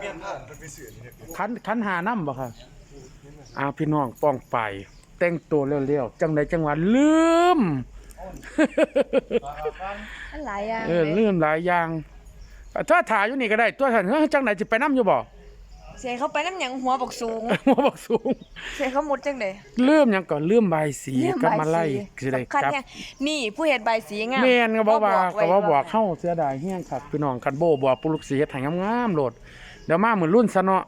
เมียนผ่านเป็นไปเสือนี่เนี่ยคันคันหาน้ำบ่ค่ะอ่าพี่น้องป้องไปแต่งตัวเร็วๆจังไดจังหวะลืม อันหลายอย่างเออลืมหลายอย่างถ้าถ่ายอยู่นี่ก็ได้ ตัวท่านเฮ้ยจังไหนจะไปน้ำอยู่บ่เสียเขาไปน้ำหยังหัวบักสูง หัวบอกสูง เสียเขาหมดจังได๋ลืมหยังก่อนลืมใบายสีกับมาไล่สิได้สำคัญจับ เนี่ยนี่ผู้เฮ็ดใบสีงามแม่นก็บอกว่าไว้ก็ว่าบอกเข้าเสียดายเฮี้ยงครับพี่น้องคันโบบอกปุลุกสีเฮ็ดให้งามๆโลด เดี๋ยวมาเหมือนรุ่นซะเนาะ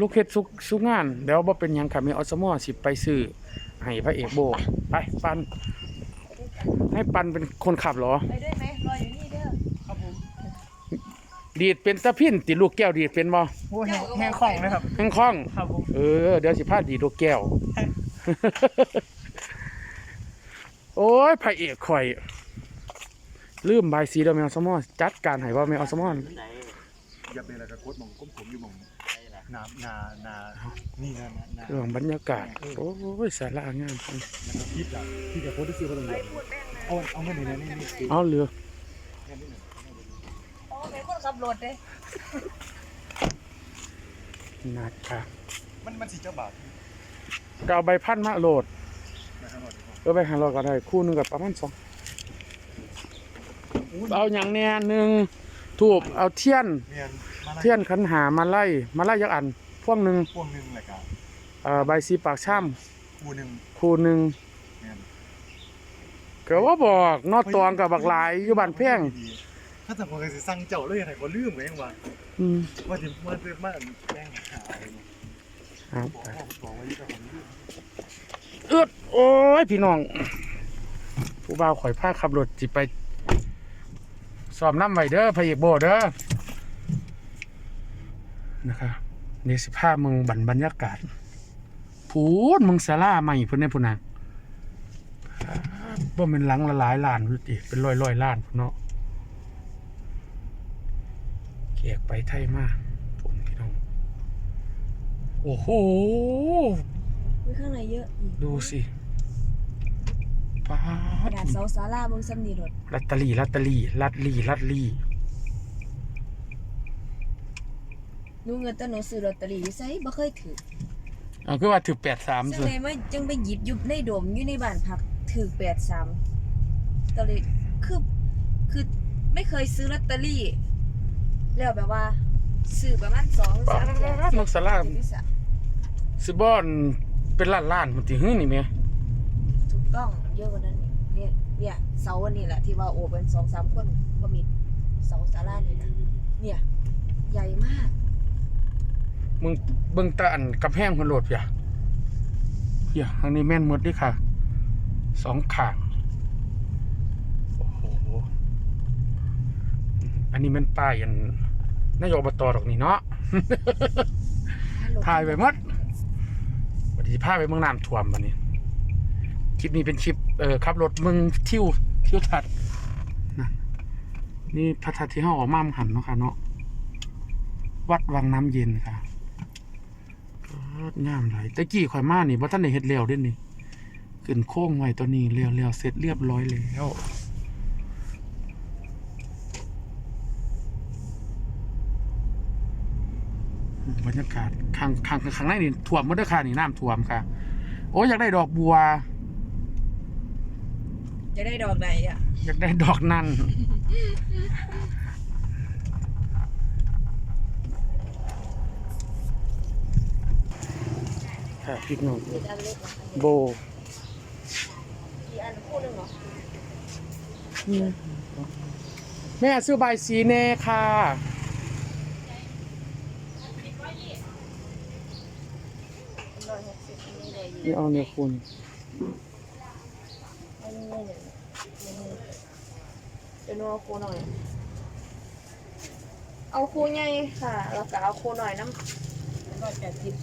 ลูกเฮ็ดสุกสุกงาน เดี๋ยวบ่เป็นหยังครับมีอสมอสิไปซื้อให้พระเอกโบไปปัน ให้ปันเป็นคนขับเหรอ ไปด้วยไหมรออยู่นี่เด้อดีดเป็นตะพินติลูกแก้วดีดเป็นบ่โอ้แห้งแห้งของนะครับแข้งคล่อง ครับผมเออ เดี๋ยวสิพาดีดลูกแก้ว โอ้ยพระเอกข่อย ลืมใบายสีแล้วแมวสมอจัดการให้ว่าแมวสมอนอ ย่าเป็นอะไรกับโคตรมองก้มผมอยู่มองนานานานี่นานานาเรื่องบรรยากาศ โอ้ยสาระงามจังคิดอะที่กับโคตรที่ซื้อมาตรงนี้เอาเอาเงินในนี้นี่นี่เอาเหลืออ๋อเป็นคนขับรถเด้นะคะมันมันสี่เจ้าบาทก็เอาใบพันมาโหลดนะครับหน่อยเออใบหาโหลดก็ได้คู่หนึงกับประมาณสองเอาอย่างเนี้ยหนึ่งถูกเอาเทียน เมียนมาเทียนขันหามาไล่มาไล่ยักอันพวงหนึ่งพวงหนึ่งรายการเอ่อใบสีปากช่คู่หนึ่งำคู่หนึ่งเมียนก็ว่าบอกนอตองกับบักหลายอยู่บ้านเพียงถ้าแต่คนเคยสั่งเจ้าเลยไหนก็ลืมไว้ยังวะอืมว่าจะมาเป็นมาแป้งหาอะไรเอาบอกไปว่าบอกว่ายี่ห้อนี้เอื้อโอ้ยพี่น้อง ผู้บ่าวข่อยผ้าขับรถจิไปสอบน้ำไว้เด้อพระเอกโบเด้อ นะคะนี่สิผ้ามึงบันบรรยากาศพูดมึงสาราใหม่พุ่นเนี่ยพุ่นน่ะว่าเป็นหลังละหลายล้านพุ่นติเป็นร้อยร้อยๆล้านพุ่นเนาะเกียกไปไทยมาผมพี่น้องโอ้โหมีข้างในเยอะอีกดูสิป้ากระดดาษเสาศาลาเบิ่งซ้ำนี่รถลัตเตอรี่ลัตเตอรี่ลัดลี่ลัดลี่ ห นูเงินแต่หนูซื้อลอตเตอรี่อยู่ไสบ่เคยถือเอาคือว่าถือแปดสามจัสิงเลยมาจังไปหยิบอยู่ในโดมอยู่ในบ้านพักถือ83ก็เลยคือคือไม่เคยซื้อลอตเตอรี่ แล้วแบบว่าซื้อประมาณ2 3เดือนนกสลามซิบอนเป็นล้านล้านมันติหึนี่แม่ถูกต้องเยอะกว่านั้นอีกเนี่ยเนี่ยเสาอันนี้แหละที่ว่าโอบเป็นสองสามคนก็มีเสาศาลานี่นะเนี่ย ใหญ่มาก มึงเบิ่งตาอันกำแพงคนโหลดเพียเพียทางนี้แม่นหมดเดิค่ะสองข้างโอ้โหอันนี้แมันป้ายอันนายกอบตดอกนี่เนาะถ่ายไปหมดวันนี้พาไปเมืองน้ำท่วมวันนี้คลิปนี้เป็นคลิปเอ่อขับรถเมืองทิวทิวทัดนะนี่พระธาตุที่ห้าออกมาหันเนาะค่ะเนาะวัดวังน้ำเย็นค่ะ ก็งามหลายตะกี้ข่อยมานี่บ่ทันได้เฮ็ดแล้วเด้นี่ขึ้นโค้งไว้ตัวนี้แล้วแล้วเสร็จเรียบร้อยแล้วบรรยากาศข้างข้างข้างในนี่ท่วมหมดเด้อค่ะนี่น้ำท่วมค่ะ โอ้ยอยากได้ดอกบัว จะได้ดอกไหนอะ อยากได้ดอกนั่น ค่ะพี่น้องมีอันเล็กเหรอโบกี่อันคู่หนึ่งเหรอแม่ซื้อใบายสีแน่ค่ะร้อยหกสิบนี่เลยนี่เอาเนี่ยคุณอันนี้เนี่ยเดี๋ยวหนูเอาคู่หน่อย เอาคู่ใหญ่ค่ะ แล้วก็เอาคู่หน่อยน้ำร้อยแปดสิบ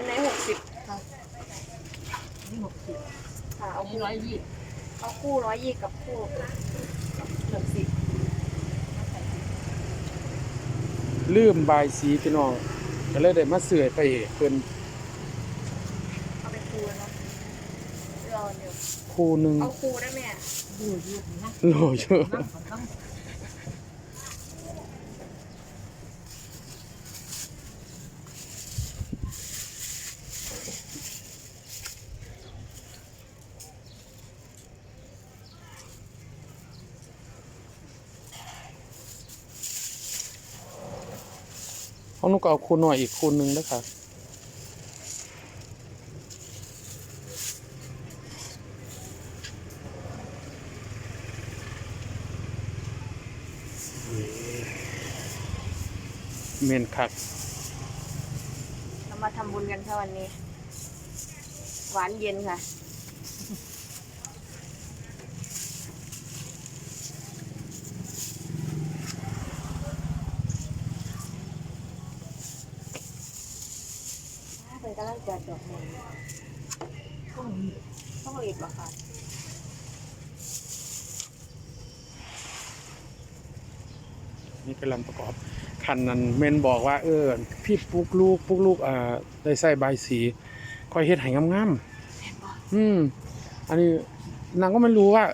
อันไหนหกสิบค่ะ นี่ หกสิบค่ะเอานี่คู่ร้อยยี่เอาคู่ร้อยยี่กับคู่หนึ่งสิบลืมใบายสีพี่น้องก็เลยได้มาเสื่อยไปเอกเพิ่นเอาเป็นคู่แล้วเนาะรอเดี๋ยวคู่หนึ่งเอาคู่ได้ไหมอะดูยืดนะโหลเยอะ นั่งก่อนนั่ง ของหนุก็เอาคูณหน่อยอีกคูณหนึ่งนะคะเมนคักเรามาทำบุญกันค่ะวันนี้ หวานเย็นค่ะ เป็นกำลังจัดดอกไม้ ต้องต้องรีบเหรอคะนี่กำลังประกอบคันนั้นเมนบอกว่าเออพี่ปลุกลูกปลุกลูกอ่าได้ใส่ใบายสีคอยเฮ็ดให้งามๆอืมอันนี้นางก็ไม่รู้ว่า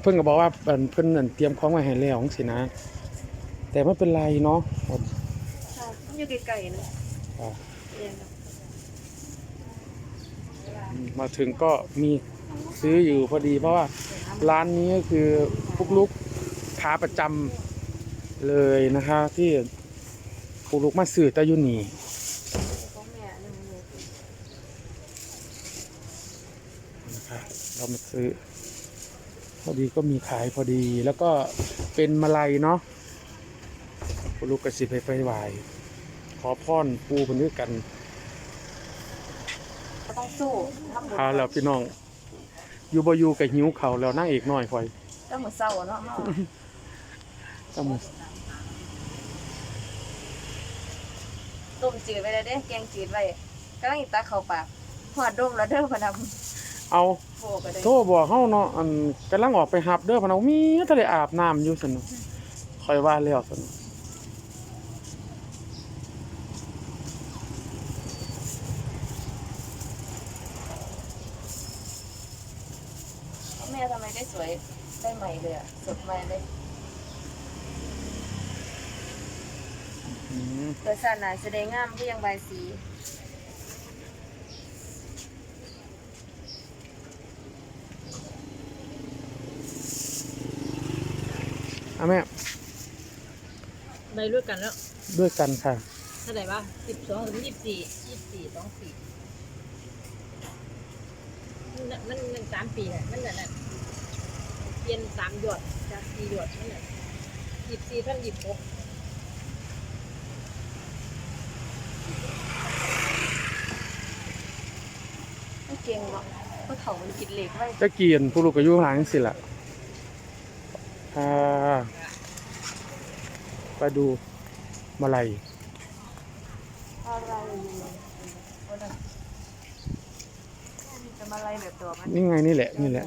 เพิ่นก็บอกว่าเพิ่นเพิ่นนั่นเตรียมของไว้ให้แล้วจังซี่นะ แต่ไม่เป็นไรเนาะใช่มันอยู่ไกลๆนะ อ่า เรียนแบบ มาถึงก็มีซื้ออยู่พอดี เพราะว่าร้านนี้ก็คือปุกลุกขาประจำเลยนะคะที่ปุกลุกมาซื้อแตะยุนีของแม่หนึ่งเลยนะคะเรามาซื้อ พอดีก็มีขายพอดีแล้วก็เป็นมาลัยเนาะปุกลุกกระสิบไปไปไหวขอพรปูคนด้วยกัน ก็ต้องสู้ทำบุญพาแล้วพี่น้อง อยู่บ่อยู่กับหิวเขาวแล้วนั่งเอกน้อยคอยต้องเหมือนเศร้าเนาะเฮาต้องมาต้มจืดไว้แล้วเด้แกงจืดไว้กำลังอีตาเข้าปากหอดดมแล้วเด้อพะนำเอาโบก็ได้โทรบอกเฮาเนาะอันกำลังออกไปหับเด้อพะเนามีทะเลอาบน้ำอยู่ซั่นเนาะคอยว่าแล้วซั่นเนาะ แม่ทำไมได้ส วยได้ใหม่เลยอะสดใหม่เลยอืมเกิดสาดหนาแสดงงามที่ยังใบายสีอะแม่ได้ด้วยกันแล้วด้วยกันค่ะเท่าไหร่วะสิบสองถึงยี่สิบสี่ยี่สิบสี่สองสี่มันน่ะมันมันสามปีอะมันน่ะน่ะเปลี่ ยนสามหยดจากสี่หยดมันน่ะยี่สิบสี่พันยี่สิบหกไม่เก่งหรอกเพราะเขามันกินเหล็กไว้ตะเกียนผู้ลูกก็อยู่ข้างหลังสิล่ะอ่าไปดูมาลัยอะไรอยู่คนน่ะจะมาไล่แบบตัวมันนี่ไงนี่แหละนี่แหละ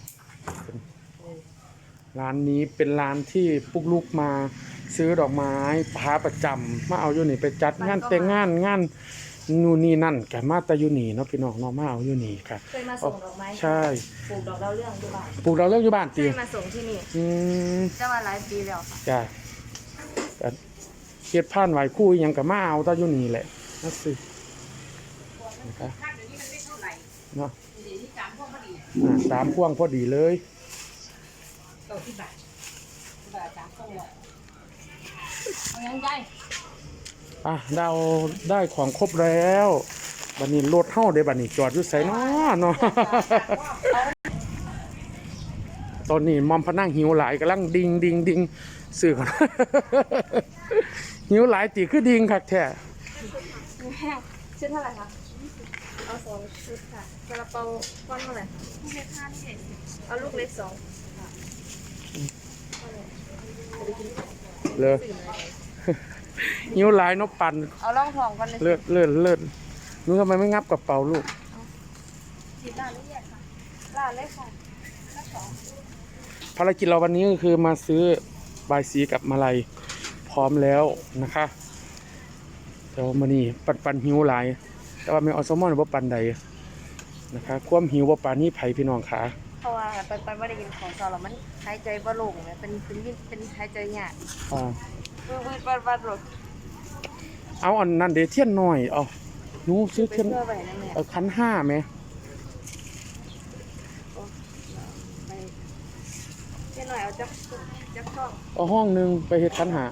ร้านนี้เป็นร้านที่ปุกลุกมาซื้อดอกไม้พาประจำมาเอาอยู่นี่ไปจัดงานแต่งงานงานนู่นนี่นั่นแกมาแตะอยู่นี่เนาะพี่น้องเนาะมาเอาอยู่นี่ค่ะ เคยมาส่งดอกไม้ใช่ปลูกดอกดาวเรื่องด้วยบ้านปลูกเราวเลิกอยู่บ้านเคตียมาส่งที่นี่อืม จะมาหลายปีแล้วค่ะจ้าแต่เฮ็ดผ่านไหวคู่อิหยังกับมาเอาแตะอยู่นี่แหละนั่นสินะคะเนาะอ่าสามพ่วงพอดีเลย เก้าสิบบาทบาทสามต้องเลยเอายังไงอะเราได้ของครบแล้วบัดนี้รถเฮาได้บัดนี้จอดอยู่ไสเนาะเนาะ ตอนนี้มอมพนังหิวหลายกำลังดิงดิงดิงสื่อก่อน หิวหลายตีคือดิงคักแท้ชุดเท่าไหร่คะ เอาสองชุดค่ะซาลาเปาก้อนเท่าไหร่ลูกเล็กห้าที่เห็นเอาลูกเล็กสอง เลยหิวหลายเนกปั่นเอาล่องทองก่อนเลยเลิศเลิศเลิศหนูทำไมไม่งับกระเป๋าลูกจีบร้านละเอียดค่ะร้านเลยค่ะละสองภารกิจเราวันนี้ก็คือมาซื้อบายสีกับมาลัยพร้อมแล้วนะคะแต่ว่ามื้อนี้ปันปันหิวหลาย แต่ว่าแม่ออสมอนบ่ปันใดนะคะ ความหิวบ่ปานนี้ไผพี่น้องขา เพราะว่าไปไปไม่ได้กินของเช้าแล้วมันหายใจบ่โล่งเลยเป็นเป็นเป็นหายใจยากอ่าวืดวืดวัดวัดรถเอาอันนั้นเด้เทียนน้อยเอาหนูซื้อไปเทียนเพื่อไปนั่นแหละเอาคันห้าไหมไปเจ้าหน่อยเอาจับจับช่องเอาห้องหนึงไปเฮ็ดคันหา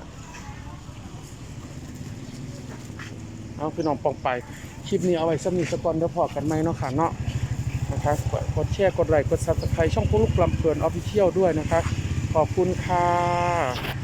เอาพี่น้องปองไปคลิปนี้เอาไว้สำนีสกอนเดี๋ยวพอกันไหมเนาะค่ะเนาะ นะคะกดกดแชร์กดไลค์กด Subscribe ช่องพวกลุกลำเพลินออฟฟิเชียลด้วยนะคะ ขอบคุณค่ะ